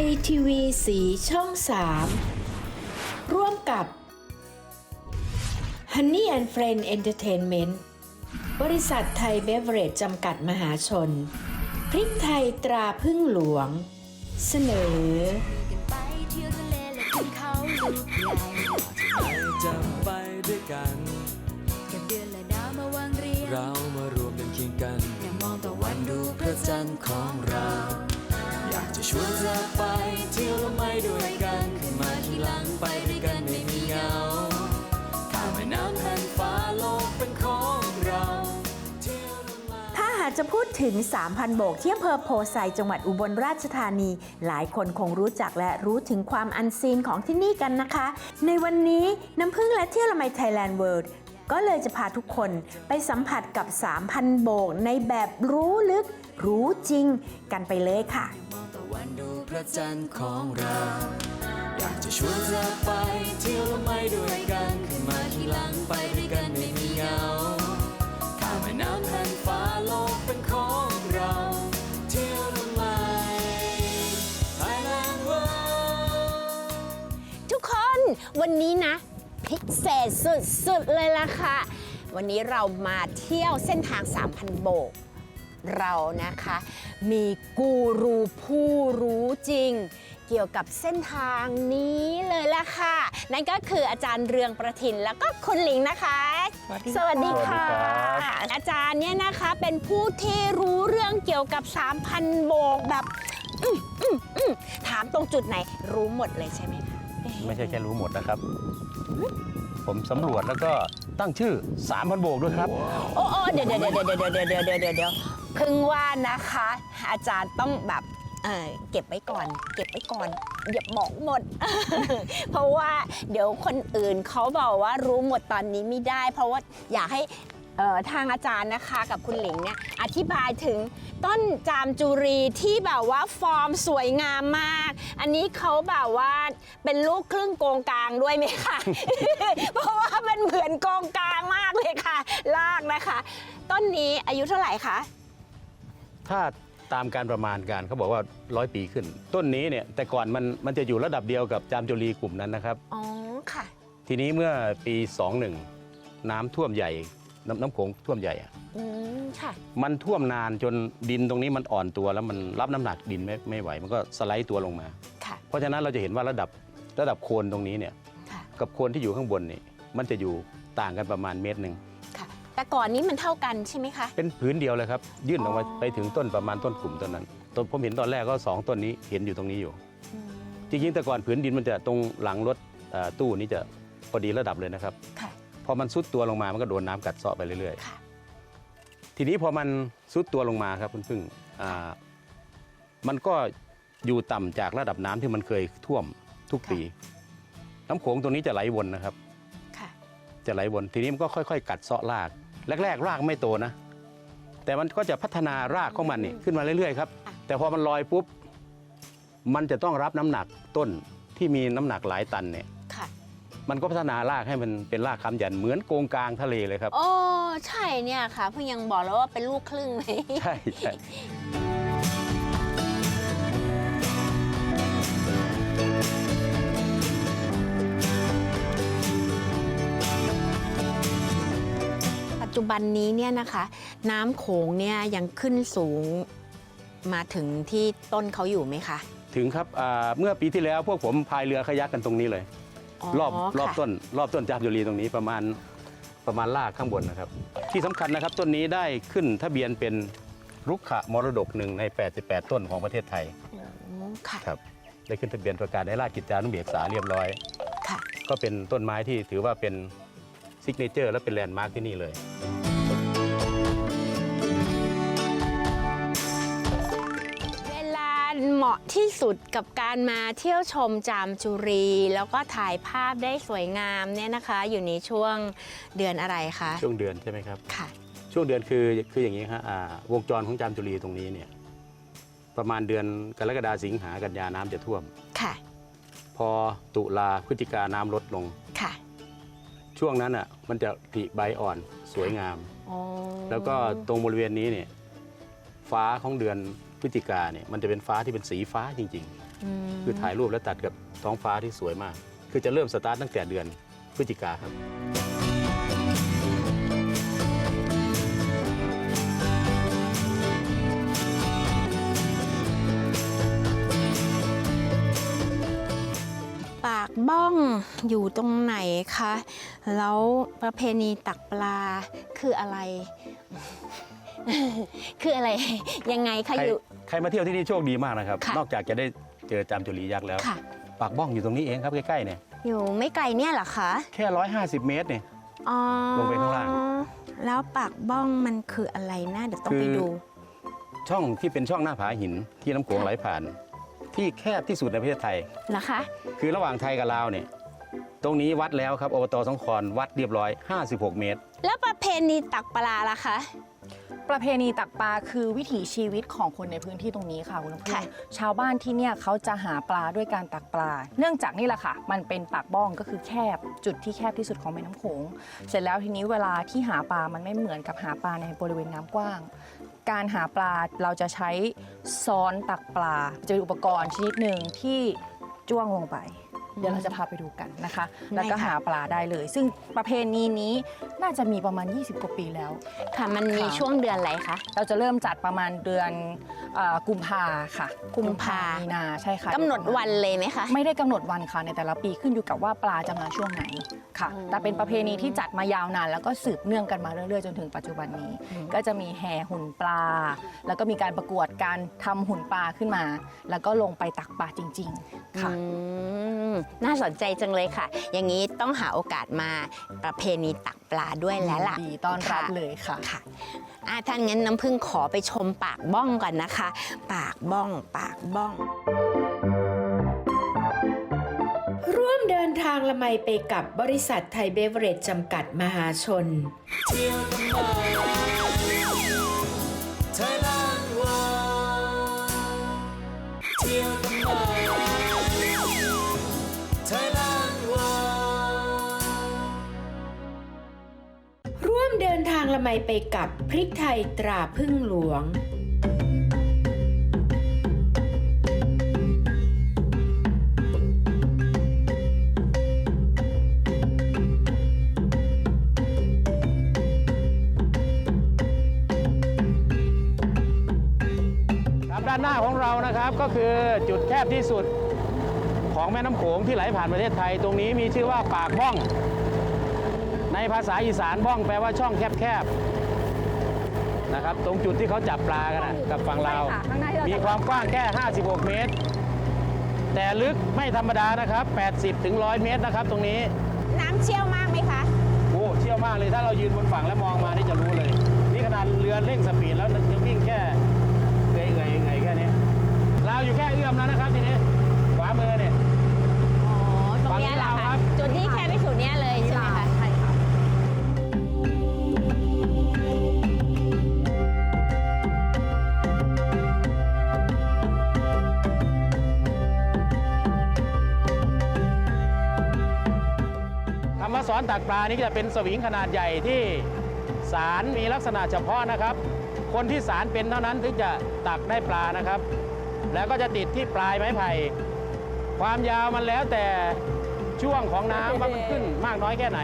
ยทีวีสีช่อง 3 ร่วมกับ Honey and Friend Entertainment บริษัทไทยเบเวอเรจจำกัดมหาชน พริกไทยตราพึ่งหลวง เสนอกันไปเที่ยวทะเลและขึ้นเขาลูกใหญ่จะไปด้วยกันเก็บเดือนและดาวมาวางเรียงเรามารวมกันเคียงกันนั่งมองตะวันดูพระจันทร์ของเราอยากจะ ชวนเธอไปเที่ยวและไม่ด้วยกันขึ้นมาทีหลังไปด้วยกันไม่มีเหงาข้ามแม่น้ำแผ่นฟ้าโลกเป็นของเราเที่ยวและไม่ถ้าหากจะพูดถึง 3,000 โบกที่อำเภอโพไซจังหวัดอุบลราชธานี หลายคนคงรู้จักและรู้ถึงความอันซีนของที่นี่กันนะคะ ในวันนี้น้ำพึ่งและเที่ยวละไมไทยแลนด์เวิลด์ก็เลยจะพาทุกคนไปสัมผัสกับ 3,000 โบกในแบบรู้ลึก รู้จริงกันไปเลยค่ะมองตะวันดูพระจันทร์ของเรา อยากจะชวนเธอไปเที่ยวและไม่ด้วยกันขึ้นมาทีหลังไปด้วยกันไม่มีเหงาข้ามแม่น้ำแผ่านฟ้าโลกเป็นของเรา เที่ยวและไม่ Thailand World ทุกคนวันนี้นะ พิเศษสุดๆเลยล่ะค่ะ วันนี้เรามาเที่ยวเส้นทาง 3,000 โบก เรานะคะ มีกูรูผู้รู้จริง เกี่ยวกับเส้นทางนี้เลยล่ะค่ะ นั่นก็คืออาจารย์เรืองประทินแล้วก็คุณหลิงนะคะ สวัสดีค่ะ อาจารย์เนี่ยนะคะเป็นผู้ที่รู้เรื่องเกี่ยวกับ 3,000 โบกแบบอื้ออื้ออื้อถามตรงจุดไหนรู้หมดเลยใช่ไหมคะ ไม่ใช่แค่รู้หมดนะครับ ผมสำรวจแล้วก็ ตั้งชื่อ3,000โบกด้วยครับ โอ้โอ้เดี๋ยวเดี๋ยวเดี๋ยวเดี๋ยวเดี๋ยวเดี๋ยวเดี๋ยวเดี๋ยวเดี๋ยวเพิ่งว่านะคะ อาจารย์ต้องแบบเออเก็บไว้ก่อน เก็บไว้ก่อนอย่าบอกหมด เพราะว่าเดี๋ยวคนอื่นเขาบอกว่ารู้หมดตอนนี้ไม่ได้ เพราะว่าอยากให้เอ่อทางอาจารย์นะคะกับคุณหลิงเนี่ยอธิบายถึงต้นจามจุรีที่แบบว่าฟอร์มสวยงามมาก อันนี้เขาแบบว่าเป็นลูกครึ่งโกงกลางด้วยไหมคะ เพราะว่ามันเหมือนโกงกลางมากเลยค่ะ ลากนะคะ ต้นนี้อายุเท่าไหร่คะ ถ้าตามการประมาณการเขาบอกว่าร้อยปีขึ้น ต้นนี้เนี่ยแต่ก่อนมันมันจะอยู่ระดับเดียวกับจามจุรีกลุ่มนั้นนะครับ อ๋อ ค่ะ ทีนี้เมื่อปี 21 น้ำท่วมใหญ่ น้ำน้ำโขงท่วมใหญ่อะอืมค่ะ มันท่วมนานจนดินตรงนี้มันอ่อนตัวแล้วมันรับน้ำหนักดินไม่ไม่ไหว มันก็สไลด์ตัวลงมา ค่ะ เพราะฉะนั้นเราจะเห็นว่าระดับระดับโคนตรงนี้เนี่ยค่ะ กับโคนที่อยู่ข้างบนนี่มันจะอยู่ต่างกันประมาณเมตรหนึ่งค่ะ แต่ก่อนนี้มันเท่ากันใช่ไหมคะ เป็นผืนเดียวเลยครับ ยื่นออกมาอ๋อ ไปถึงต้นประมาณต้นกลุ่มต้นนั้นต้นผมเห็นตอนแรกก็สองต้นนี้เห็นอยู่ตรงนี้อยู่ อืมจริงๆแต่ก่อนผืนดินมันจะตรงหลังรถเอ่อตู้นี้จะพอดีระดับเลยนะครับ ค่ะ พอมันซุดตัวลงมามันก็โดนน้ำกัดเซาะไปเรื่อยค่ะๆทีนี้พอมันซุดตัวลงมาครับคุณพึ่งอ่ามันก็อยู่ต่ำจากระดับน้ำที่มันเคยท่วมทุกปี น้ำโขงตรงนี้จะไหลวนนะครับค่ะจะไหลวนทีนี้มันก็ค่อยๆ กัดเซาะราก แรก ๆ รากไม่โตนะ แต่มันก็จะพัฒนารากของมันนี่ขึ้นมาเรื่อยๆครับอะแต่พอมันลอยปุ๊บมันจะต้องรับน้ำหนักต้นที่มีน้ำหนักหลายตันเนี่ยค่ะ มันก็พัฒนารากให้มันเป็นรากค้ำยันเหมือนโกงกลางทะเลเลยครับ โอ้ใช่เนี่ยค่ะเพิ่งยังบอกแล้วว่าเป็นลูกครึ่งเลยใช่ใช่ปัจจุบันนี้เนี่ยนะคะน้ำโขงเนี่ยยังขึ้นสูงมาถึงที่ต้นเขาอยู่ไหมคะ ถึงครับอ่าเมื่อปีที่แล้วพวกผมพายเรือขยักกันตรงนี้เลย รอบรอบค่ะต้น รอบต้นจามจุรีตรงนี้ประมาณประมาณรากข้างบนนะครับ ที่สำคัญนะครับต้นนี้ได้ขึ้นทะเบียนเป็นรุกขมรดกหนึ่งใน 88 ต้นของประเทศไทยอืมค่ะครับได้ขึ้นทะเบียนประกาศในราชกิจจานุเบกษาเรียบร้อยค่ะก็เป็นต้นไม้ที่ถือว่าเป็นซิกเนเจอร์ และเป็นแลนด์มาร์คที่นี่เลย มาะที่สุดกับการมาเที่ยวชมจามจุรี แล้วก็ถ่ายภาพได้สวยงามเนี่ยนะคะ อยู่ในช่วงเดือนอะไรคะช่วงเดือนใช่ไหมครับ ค่ะ ช่วงเดือนคือคืออย่างนี้ฮะอ่าวงจรของจามจุรีตรงนี้เนี่ยประมาณเดือนกรกฎาสิงหากันยาน้ำจะท่วม ค่ะ พอตุลาพฤศจิกาน้ำลดลง ค่ะช่วงนั้นอะมันจะผลิใบอ่อนสวยงาม อ๋อแล้วก็ตรงบริเวณนี้เนี่ยฟ้าของเดือน พฤศจิกาเนี่ยมันจะเป็นฟ้าที่เป็นสีฟ้าจริง ๆ คือถ่ายรูปแล้วตัดกับท้องฟ้าที่สวยมาก คือจะเริ่มสตาร์ทตั้งแต่เดือนพฤศจิกาครับปากบ้องอยู่ตรงไหนคะ แล้วประเพณีตักปลาคืออะไร คืออะไรยังไงคะใครอยู่ ใครมาเที่ยวที่นี่โชคดีมากนะครับ ค่ะ นอกจากจะได้เจอจามจุลียักษ์แล้ว ค่ะ ปากบ้องอยู่ตรงนี้เองครับใกล้ๆเนี่ยอยู่ไม่ไกลเนี่ยเหรอคะแค่ 150 เมตรเนี่ย อ๋อลงไปข้างล่าง แล้วปากบ้องมันคืออะไรนะเดี๋ยวต้องไปคือดู ช่องที่เป็นช่องหน้าผาหินที่น้ำโขงไหลผ่าน ที่แคบที่สุดในประเทศไทย เหรอคะ คือระหว่างไทยกับลาวเนี่ยตรงนี้วัดแล้วครับอบตสองคอนวัดเรียบร้อย 56 เมตร แล้วประเพณีตักปลาล่ะคะ ประเพณีตักปลาคือวิถีชีวิตของคนในพื้นที่ตรงนี้ค่ะคุณน้ำพึ่ค่ะงชาวบ้านที่เนี่ยเขาจะหาปลาด้วยการตักปลา เนื่องจากนี่แหละค่ะ มันเป็นปากบ้องก็คือแคบจุดที่แคบที่สุดของแม่น้ำโขงเสร็จแล้วทีนี้เวลาที่หาปลามันไม่เหมือนกับหาปลาในบริเวณน้ำกว้าง การหาปลาเราจะใช้ซ้อนตักปลาจะเป็นอุปกรณ์ชนิดหนึ่งที่จ้วงลงไป เดี๋ยวเราจะพาไปดูกันนะคะ แล้วก็ได้ค่ะหาปลาได้เลย ซึ่งประเพณีนี้น่าจะมีประมาณ 20 กว่าปีแล้ว ค่ะมันมีค่ะช่วงเดือนอะไรคะ เราจะเริ่มจัดประมาณเดือนเอ่อกุมภาค่ะ กุมภา มีนาใช่ค่ะกำหนดวันเลยไหมคะ ไม่ได้กำหนดวันค่ะในแต่ละปีขึ้นอยู่กับว่าปลาจะมาช่วงไหนค่ะ อืม แต่เป็นประเพณีที่จัดมายาวนาน แล้วก็สืบเนื่องกันมาเรื่อยๆ จนถึงปัจจุบันนี้ ก็จะมีแห่หุ่นปลา แล้วก็มีการประกวดการทำหุ่นปลาขึ้นมา แล้วก็ลงไปตักปลาจริง ๆ ค่ะ อืมน่าสนใจจังเลยค่ะ อย่างนี้ต้องหาโอกาสมาประเพณีตักปลาด้วยแล้วล่ะดีต้อนรับค่ะเลยค่ะค่ะอะถ้างั้นน้ำพึ่งขอไปชมปากบ้องก่อนนะคะ ปากบ้อง ปากบ้อง ร่วมเดินทางละไมไปกับบริษัทไทยเบเวอเรจจำกัดมหาชน เที่ยวกันม ละไมไปกับพริกไทยตราพึ่งหลวง ครับด้านหน้าของเรานะครับก็คือจุดแคบที่สุดของแม่น้ำโขงที่ไหลผ่านประเทศไทย ตรงนี้มีชื่อว่าปากบ้อง ในภาษาอีสานบ้องแปลว่าช่องแคบๆนะครับ ตรงจุดที่เขาจับปลากันนะกับฝั่งลาว ใช่ค่ะข้างหน้าที่เรามีมีความกว้างแค่ 56 เมตร แต่ลึกไม่ธรรมดานะครับ 80ถึง100 เมตรนะครับ ตรงนี้ น้ำเชี่ยวมากไหมคะ โอ้เชี่ยวมากเลยถ้าเรายืนบนฝั่งแล้วมองมานี่จะรู้เลย นี่ขนาดเรือเร่งสปีดแล้ว อนตักปลานี่จะเป็นสวิงขนาดใหญ่ที่สารมีลักษณะเฉพาะนะครับ คนที่สารเป็นเท่านั้นถึงจะตักได้ปลานะครับ แล้วก็จะติดที่ปลายไม้ไผ่ความยาวมันแล้วแต่ช่วงของน้ำว่ามันขึ้นมากน้อยแค่ไหน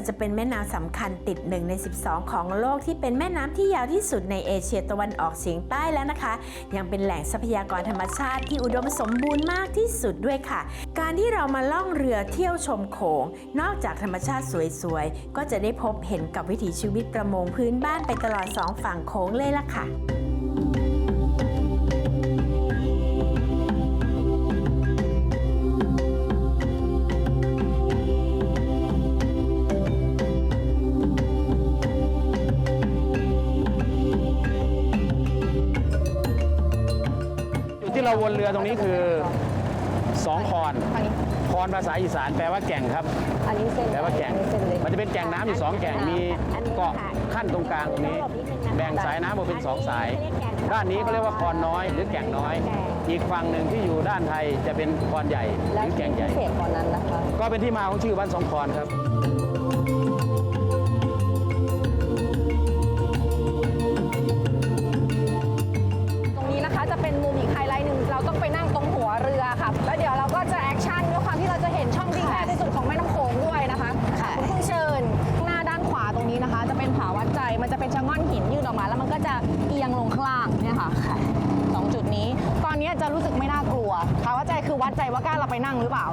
จากจะเป็นแม่น้ำสำคัญติด 1 ใน 12 ของโลกที่เป็นแม่น้ำที่ยาวที่สุดในเอเชียตะวันออกเฉียงใต้แล้วนะคะ ยังเป็นแหล่งทรัพยากรธรรมชาติที่อุดมสมบูรณ์มากที่สุดด้วยค่ะ การที่เรามาล่องเรือเที่ยวชมโขง นอกจากธรรมชาติสวยๆ ก็จะได้พบเห็นกับวิถีชีวิตประมงพื้นบ้านไปตลอดสองฝั่งโขงเลยล่ะค่ะ ที่เราวนเรือตรงนี้คือสองคอนทางนี้คอนภาษาอีสานแปลว่าแก่งครับออันนี้เส้นแปลว่าแก่งอันนี้เส้นเล็กมันจะเป็นแก่งน้ำอยู่สองแก่งมีเกาะขั้นตรงกลางตรงนี้ แบ่งสายน้ำออกเป็นสองสาย ด้านนี้เขาเรียกว่าคอนน้อยหรือแก่งน้อย อีกฝั่งหนึ่งที่อยู่ด้านไทยจะเป็นคอนใหญ่หและรือที่แก่งใหญ่พิเศษกว่านั้นนะคะ ก็เป็นที่มาของชื่อบ้านสองคอนครับ จะรู้สึกไม่น่ากลัวผาวัดใจคือวัดใจว่ากล้าเราไปนั่งหรือเปล่า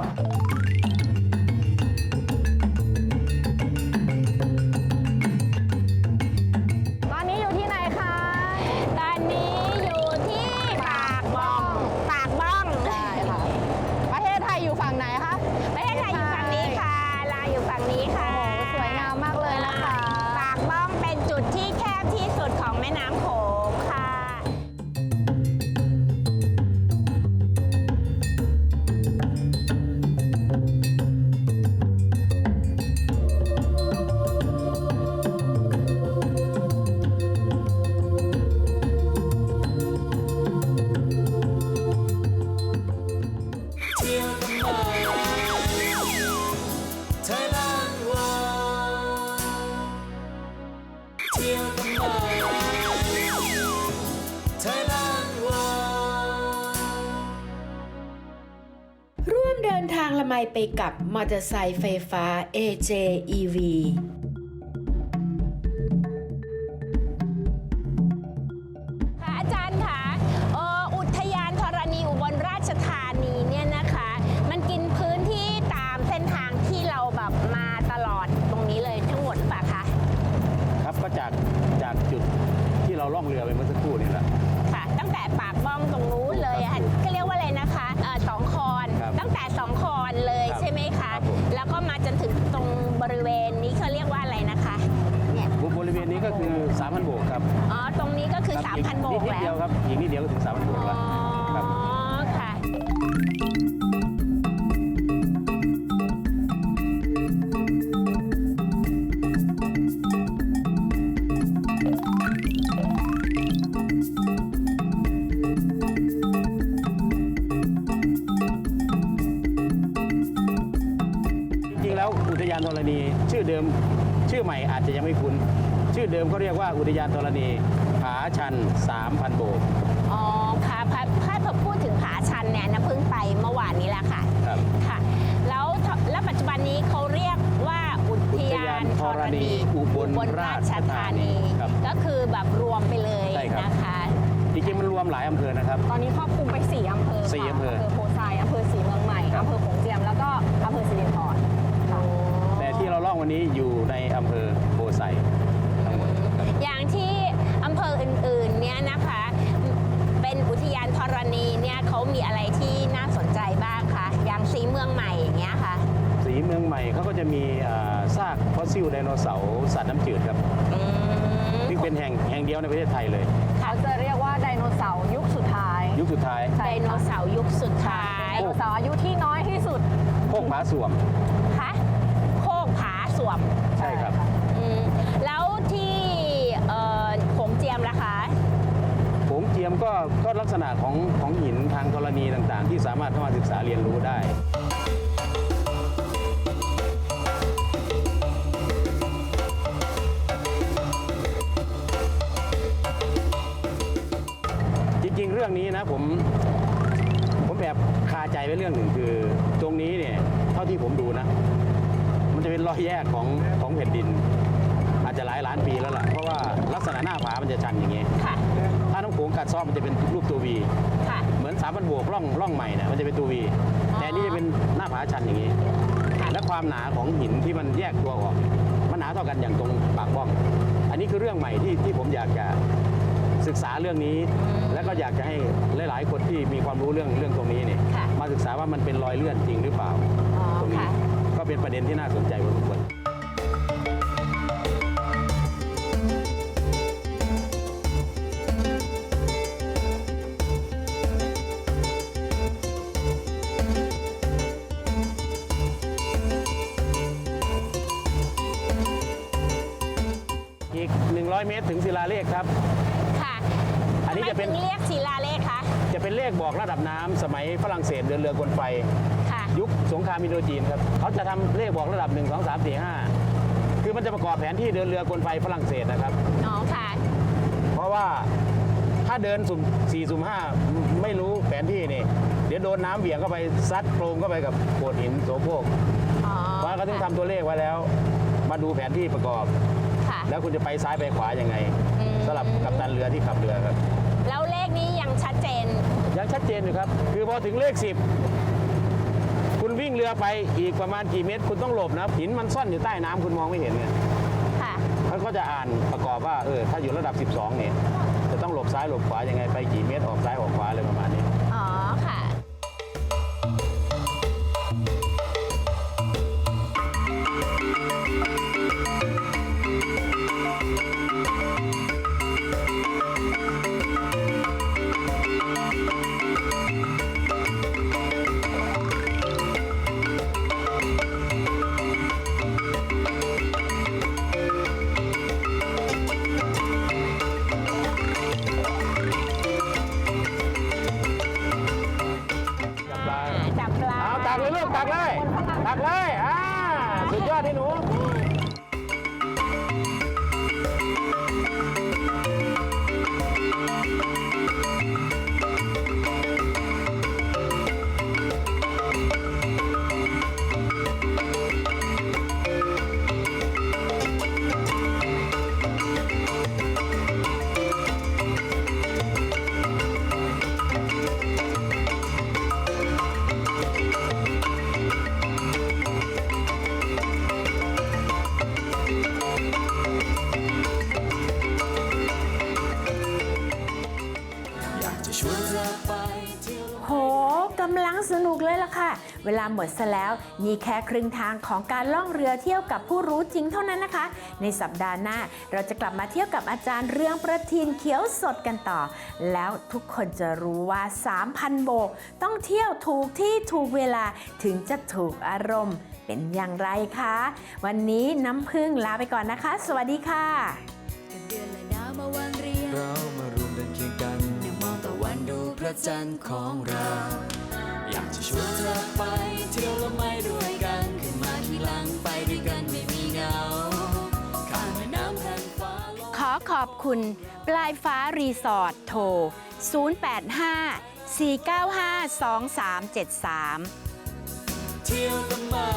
กับมอเตอร์ไซค์ไฟฟ้า AJEV ค่ะอาจารย์ค่ะเอ่ออุทยานธรณีอุบลราชธานีเนี่ยนะคะ มันกินพื้นที่ตามเส้นทางที่เราแบบมาตลอดตรงนี้เลยทั้งหมดหรือเปล่าคะ ครับก็จากจากจุดที่เราล่องเรือไปเมื่อ 3,000โบอีกนิดแล้เดียววครับอีกนิดเดียวก็ถึง3,000โบกอ๋แล้วอครับ ค่ะ จริงๆแล้วอุทยานธรณีชื่อเดิมชื่อใหม่อาจจะยังไม่คุ้น ชื่อเดิมเขาเรียกว่าอุทยานธรณี ชัน 3,000 โบก อ๋อค่ะพระถ้าพอพูดถึงผาชันเนี่ยนะเพิ่งไปเมื่อวานนี้แหละค่ะ ครับ ค่ะ แล้วแล้วปัจจุบันนี้เขาเรียกว่าอุทยานธรณีอุบลอุบลราชธานี ครับ ก็คือแบบรวมไปเลยใช่ครับ นะคะ จริงๆมันรวมหลายอำเภอนะครับ ตอนนี้ครอบคลุมไปสี่อำเภอค่ะสี่อำเภออำเภอโพไซอำเภอศรีเมืองใหม่ครับ อำเภอโขงเจียม แล้วก็อำเภอสิรินธรค่ะแต่ที่เราล่องวันนี้อยู่ในอำเภอโพไซทั้งหมดครับ อย่างที่อำเภออื่ นๆเนี่ยนะคะ เป็นอุทยานธรณีเนี่ยเขามีอะไรที่น่าสนใจบ้างคะอย่างสีเมืองใหม่อย่างเงี้ยค่ะ สีเมืองใหม่เขาก็จะมีอ่าซากฟอสซิลไดโนเสาร์สัตว์น้ำจืดครับอืมซึ่งเป็นแห่งแห่งเดียวในประเทศไทยเลย เขาจะเรียกว่าไดโนเสาร์ยุคสุดท้าย ยุคสุดท้ายไดโนเสาร์ยุคสุดท้ายไดโนเสาร์อายุที่น้อยที่สุด โคกผาสวม คะโคกผาสวม ใช่ครับอื ยมก็ก็ลักษณะของของหินทางธรณีต่างๆ ที่สามารถเข้ามาศึกษาเรียนรู้ได้จริงๆเรื่องนี้นะผมผมแบบคาใจไว้เรื่องหนึ่งคือ ตรงนี้เนี่ยเท่าที่ผมดูนะ มันจะเป็นรอยแยกของของแผ่นดิน อาจจะหลายล้านปีแล้วล่ะ เพราะว่าลักษณะหน้าผามันจะชันอย่างนี้ กัดเซ้อมันจะเป็นรูปตัววีค่ะเหมือนสามพันบวกร่องร่องใหม่เนี่ยมันจะเป็นตัววีแต่อันนี่จะเป็นหน้าผาชันอย่างนี้ และความหนาของหินที่มันแยกตัวออก มันหนาเท่ากันอย่างตรงปากบ้อง อันนี้คือเรื่องใหม่ที่ที่ผมอยากจะศึกษาเรื่องนี้ และก็อยากจะให้หลาย ๆ คนที่มีความรู้เรื่องเรื่องตรงนี้เนี่ยค่ะมาศึกษาว่ามันเป็นรอยเลื่อนจริงหรือเปล่าอ๋อตรงนี้ค่ะ ก็เป็นประเด็นที่น่าสนใจพอสมควร เป็นเลขบอกระดับน้ำสมัยฝรั่งเศสเดินเรือกลไฟค่ะยุคสงครามอินโดจีนครับเขาจะทำเลขบอกระดับ 1 2 3 4 5 คือมันจะประกอบแผนที่เดินเรือกลไฟฝรั่งเศสนะครับอ๋อค่ะเพราะว่าถ้าเดินสุ่ม4สุ่ม5ไม่รู้แผนที่นี่ เดี๋ยวโดนน้ำเบี่ยงเข้าไปซัดโครงเข้าไปกับโขดหินโสโครกอ๋อเพราะฉะนั้นเขาต้องทำตัวเลขไว้แล้ว มาดูแผนที่ประกอบค่ะแล้วคุณจะไปซ้ายไปขวายังไงอืมสำหรับกัปตันเรือที่ขับเรือครับแล้วเล ขนี้ยังชัดเจน ยังชัดเจนอยู่ครับ คือพอถึงเลข 10 คุณวิ่งเรือไปอีกประมาณกี่เมตร คุณต้องหลบนะหินมันซ่อนอยู่ใต้น้ำคุณมองไม่เห็นไงค่ะมันก็จะอ่านประกอบว่าเออถ้าอยู่ระดับ 12 เนี่ย จะต้องหลบซ้ายหลบขวายังไงไปกี่เมตรออกซ้ายออกขวาอะไรประมาณนี้ ตักเลยตักเลย เวลาหมดซะแล้วนี่แค่ครึ่งทางของการล่องเรือเที่ยวกับผู้รู้จริงเท่านั้นนะคะ ในสัปดาห์หน้าเราจะกลับมาเที่ยวกับอาจารย์เรื่องประทินเขียวสดกันต่อ แล้วทุกคนจะรู้ว่า 3,000 โบก ต้องเที่ยวถูกที่ถูกเวลาถึงจะถูกอารมณ์เป็นอย่างไรคะ วันนี้น้ำพึ่งลาไปก่อนนะคะ สวัสดีค่ะเดือนละดาวมาวางเรียงเรามารวมเดินเคียงกันมองตะวันดูพระจันทร์ของเรา จะชวนเธอไปเที่ยวละไม่ด้วยกัน ขึ้นมาที่หลังไปด้วยกันไม่มีเหงาข้ามแม่น้ำแผ่นฟ้าลงขอขอบคุณ ปลายฟ้ารีสอร์ทโทร 085 495 2373 เที่ยวละไม่